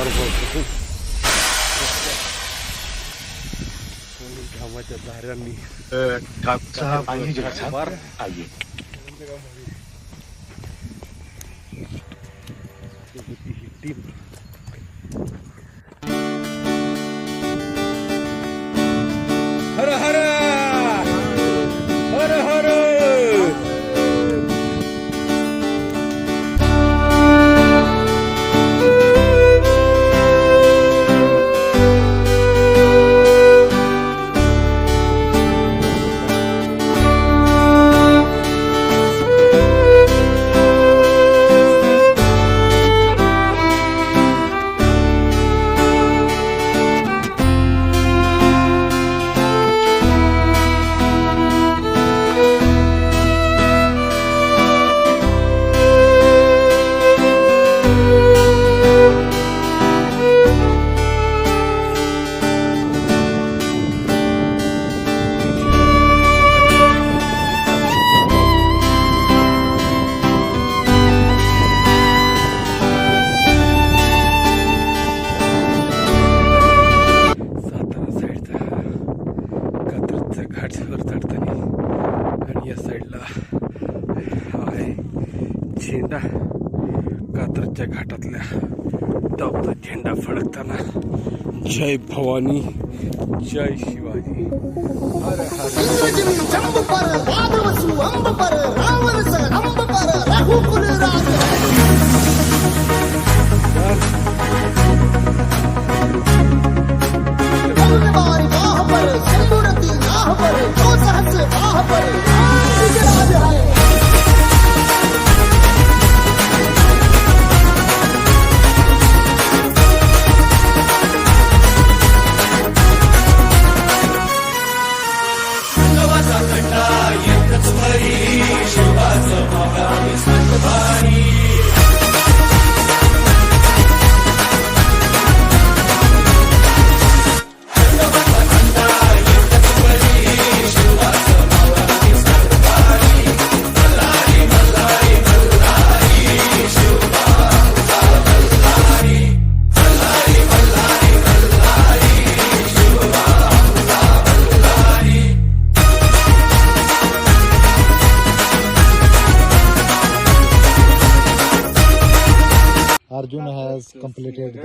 बघू आणि घामाच्या धाऱ्यांनी ही टीम या साईडला आहे. झेंडा कात्रच्या घाटातल्या दाबता झेंडा फडकताना. जय भवानी जय शिवाजी. हर हर.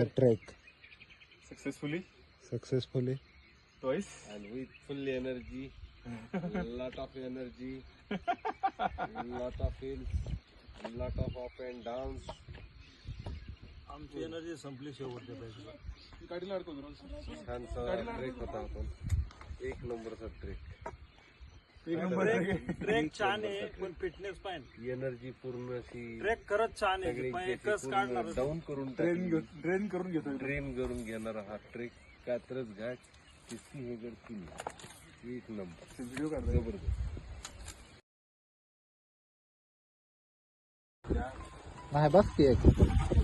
The trek successfully successfully. twice. and with full energy, lot of energy, lot of hills, lot of up and downs. आमची एनर्जी संपली शेवटच्या बॅचला गाडीला अडकवतो. छानसा ट्रेक होता आपण एक नंबरचा ट्रेक एक नंबर आहे. ट्रेक छान आहे पण फिटनेस पाहिजे एनर्जी पूर्ण अशी ट्रेक खरंच छान आहे पण एकच काढणार डाऊन करून ट्रेन ट्रेन करून घेतो ट्रेन करून घेणारा हा ट्रेक कात्रज घाट ते सिंहगड किल्ला एक नंबर. व्हिडिओ काढतो जबरदस्त. नाही बस की एक.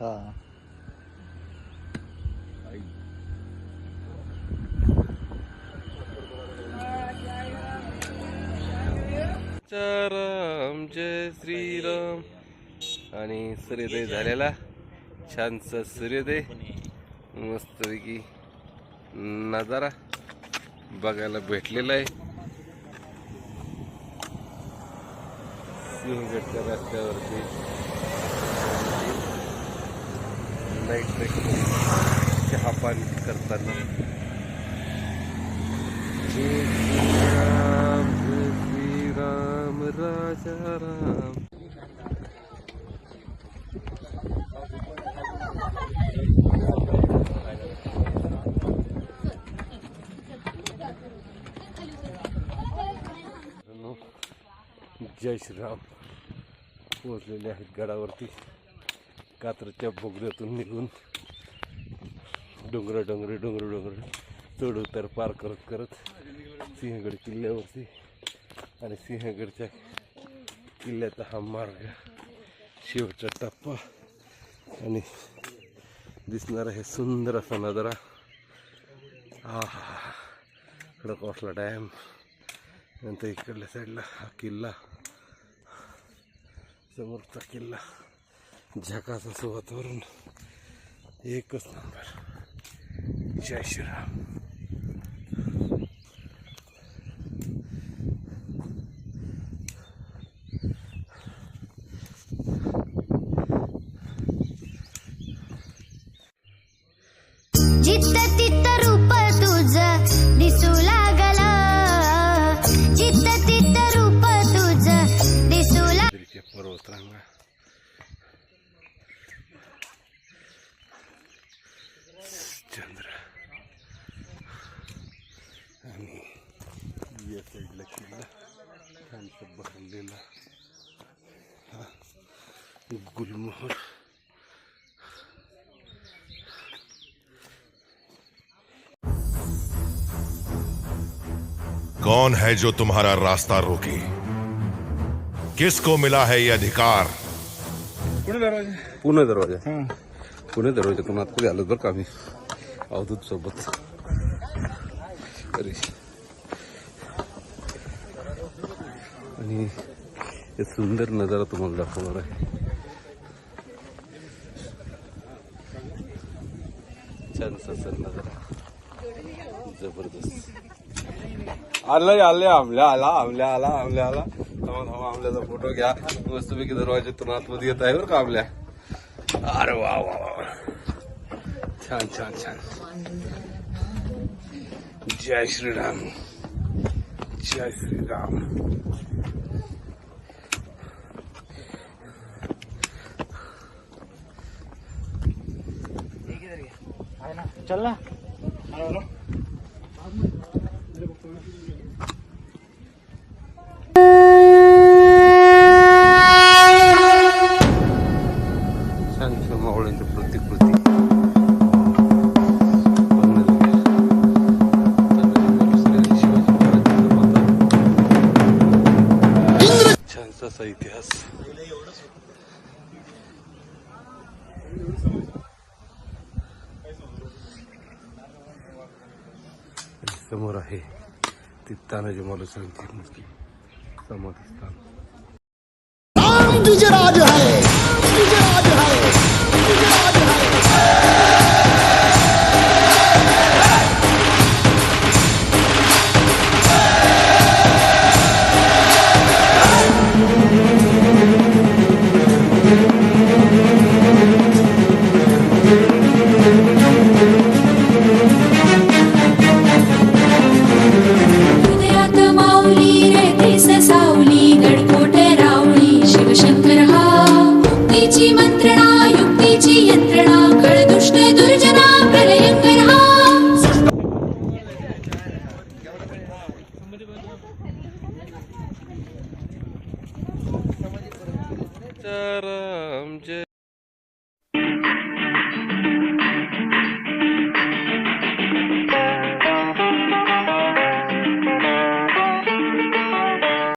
हा. राम जय श्रीराम. आणि सूर्योदय झालेला. छानसा सूर्योदय. मस्तपैकी नजारा बघायला भेटलेला आहे. सिंहगडच्या रस्त्यावरती. नाईट ट्रेक चहा पाणी करताना जय श्रीराम जय श्रीराम राजा राम मित्रांनो, जय श्रीराम पोहोचलेले आहेत गडावरती कात्रच्या बोगद्यातून निघून डोंगर डोंगर डोंगर डोंगर चढ उतार पार करत करत सिंहगड किल्ल्यावरती आणि सिंहगडच्या किल्ल्याचा हा मार्ग शेवटचा टप्पा. आणि दिसणारा हे सुंदर असा नजारा. आहा खडकवासला डॅम. नंतर इकडल्या साईडला हा किल्ला. समोरचा किल्ला. झकास असं वातावरण एकच नंबर. जय श्रीराम. आणि या साईडला किल्ला छानसा भरलेला हा गुलमोहर। कौन है जो तुम्हारा रास्ता रोके? किसको मिला है ये अधिकार? पुणे दरवाजे। पुणे दरवाज़ा? पुणे दरवाजातून आतमध्ये आलो बरं का आम्ही अवधूत सोबत। अरे आणि हे सुंदर नजारा तुम्हाला दाखवणार आहे. छान सर नजारा. जबरदस्त. आलं आले आमल्या आला आमल्या आला आमल्या आला. थांबा थांबा आमल्याचा फोटो घ्या. मस्तपैकी दरवाज्यातून आतमध्ये येत आहे बरं का आमल्या? अरे वा वा वा. छान छान छान. जय श्रीराम जय श्रीराम चल ना छानशा मावळ्यांच्या प्रत्येक प्रती छानसा समोर आहे. ती तानाजी मालुसांची मूर्ती समाधी स्थान माऊली रेतीस सावली गडकोट रावळी शिवशंकर हा. मुक्तीची मंत्रणा युक्तीची यंत्रणा कळदुष्ट दुर्जना प्रलयंकर हा. तर